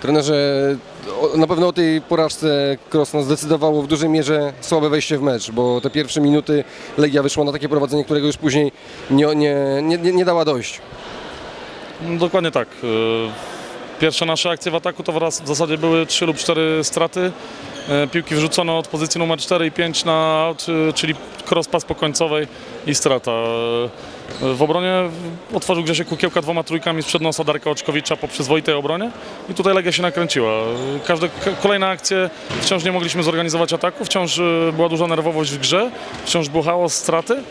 Trenerze, na pewno o tej porażce Krosno zdecydowało w dużej mierze słabe wejście w mecz, bo te pierwsze minuty Legia wyszła na takie prowadzenie, którego już później nie, nie, nie, nie, dała dojść. No, Dokładnie tak. E, Pierwsze nasze akcje w ataku to w zasadzie były 3 lub 4 straty. E, Piłki wrzucono od pozycji numer 4 i 5 na e, czyli cross pass po końcowej i strata. E, W obronie otworzył Grzesiek Kukiełka dwoma trójkami sprzed nosa Darka Oczkowicza po przyzwoitej obronie i tutaj Legia się nakręciła. Każde, kolejne akcje wciąż nie mogliśmy zorganizować ataku, wciąż była duża nerwowość w grze, wciąż był chaos, straty.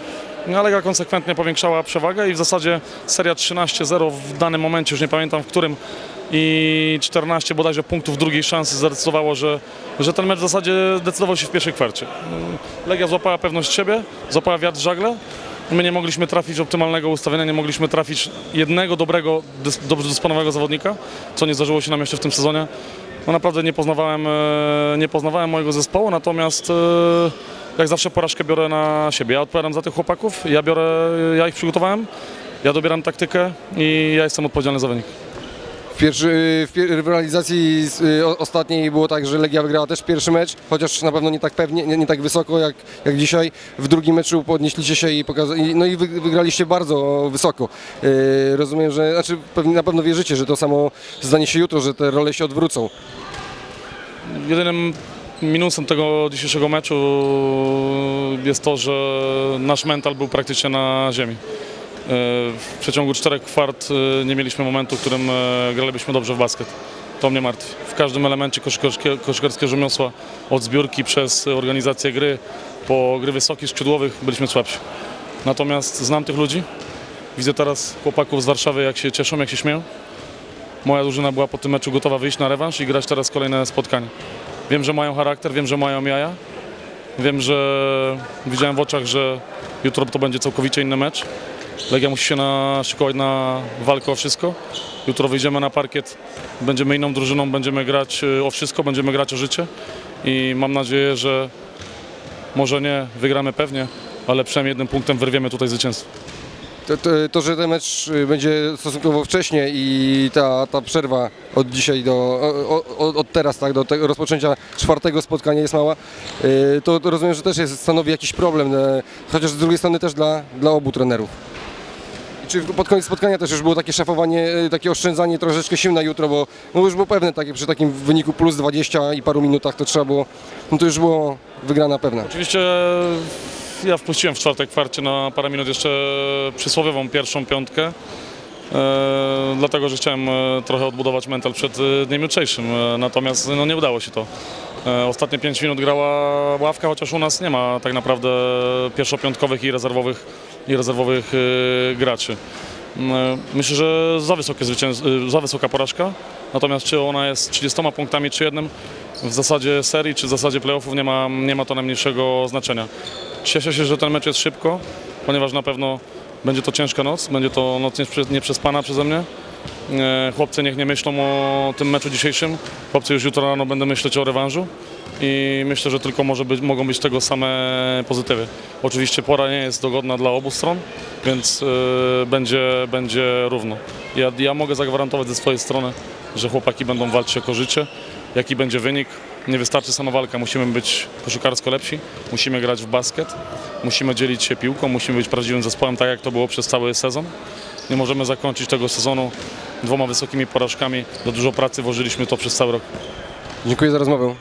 No, Lega konsekwentnie powiększała przewagę i w zasadzie seria 13-0 w danym momencie, już nie pamiętam w którym, i 14 bodajże punktów drugiej szansy zadecydowało, że, że ten mecz w zasadzie decydował się w pierwszej kwarcie. Legia złapała pewność siebie, złapała wiatr żagle. My nie mogliśmy trafić optymalnego ustawienia, nie mogliśmy trafić jednego dobrego, dobrze dysponowanego zawodnika, co nie zdarzyło się nam jeszcze w tym sezonie. No naprawdę nie poznawałem, e, nie poznawałem mojego zespołu, natomiast e, jak zawsze porażkę biorę na siebie. Ja odpowiadam za tych chłopaków, ja biorę, ja ich przygotowałem, ja dobieram taktykę i ja jestem odpowiedzialny za wynik. Pierwszy, pier- w realizacji z- y, ostatniej było tak, że Legia wygrała też pierwszy mecz, chociaż na pewno nie tak pewnie, nie, nie tak wysoko jak, jak dzisiaj. W drugim meczu podnieśliście się i, pokaza- i no i wy, wygraliście bardzo wysoko. Y, rozumiem, że znaczy pewnie na pewno wierzycie, że to samo zdanie się jutro, że te role się odwrócą. Jedynym minusem tego dzisiejszego meczu jest to, że nasz mental był praktycznie na ziemi. W przeciągu czterech kwart e, nie mieliśmy momentu, w którym e, gralibyśmy dobrze w basket. To mnie martwi. W każdym elemencie koszykarskie- rzemiosła, od zbiórki przez organizację gry, po gry wysokich, skrzydłowych, byliśmy słabsi. Natomiast znam tych ludzi. Widzę teraz chłopaków z Warszawy, jak się cieszą, jak się śmieją. Moja drużyna była po tym meczu gotowa wyjść na rewanż i grać teraz kolejne spotkanie. Wiem, że mają charakter, wiem, że mają jaja. Wiem, że widziałem w oczach, że jutro to będzie całkowicie inny mecz. Legia musi się naszykować na walkę o wszystko. Jutro wyjdziemy na parkiet, będziemy inną drużyną, będziemy grać y, o wszystko, będziemy grać o życie i mam nadzieję, że może nie wygramy pewnie, ale przynajmniej jednym punktem wyrwiemy tutaj zwycięstwo. To, to, to, że ten mecz y, będzie stosunkowo wcześnie i ta, ta przerwa od dzisiaj do, o- o- od teraz tak, do tego rozpoczęcia czwartego spotkania jest mała, y, to, to rozumiem, że też jest, stanowi jakiś problem, chociaż z drugiej strony też dla, dla obu trenerów. Czy pod koniec spotkania też już było takie szafowanie, e, takie oszczędzanie troszeczkę sił na jutro, bo no już było pewne, takie, przy takim wyniku plus 20 i paru minutach to trzeba było, no to już było wygrana pewna. Oczywiście ja wpuściłem w czwartek kwarcie na parę minut jeszcze przysłowiową pierwszą piątkę, e, dlatego że chciałem e, trochę odbudować mental przed e, dniem jutrzejszym, e, natomiast no, nie udało się to. E, ostatnie 5 minut grała ławka, chociaż u nas nie ma tak naprawdę pierwszopiątkowych i rezerwowych, i rezerwowych e, graczy. E, Myślę, że za, wysokie e, za wysoka porażka, natomiast czy ona jest 30 punktami czy jednym, w zasadzie serii czy w zasadzie playoffów nie ma, nie ma to najmniejszego znaczenia. Cieszę się, że ten mecz jest szybko, ponieważ na pewno będzie to ciężka noc, będzie to noc nieprze- nieprzespana przeze mnie. Chłopcy niech nie myślą o tym meczu dzisiejszym. Chłopcy już jutro rano będą myśleć o rewanżu i myślę, że tylko może być, mogą być tego same pozytywy. Oczywiście pora nie jest dogodna dla obu stron, więc e, będzie, będzie równo. Ja, ja mogę zagwarantować ze swojej strony, że chłopaki będą walczyć o życie. Jaki będzie wynik? Nie wystarczy sama walka, musimy być koszykarsko lepsi, musimy grać w basket, musimy dzielić się piłką, musimy być prawdziwym zespołem, tak jak to było przez cały sezon. Nie możemy zakończyć tego sezonu dwoma wysokimi porażkami. Do dużo pracy włożyliśmy to przez cały rok. Dziękuję za rozmowę.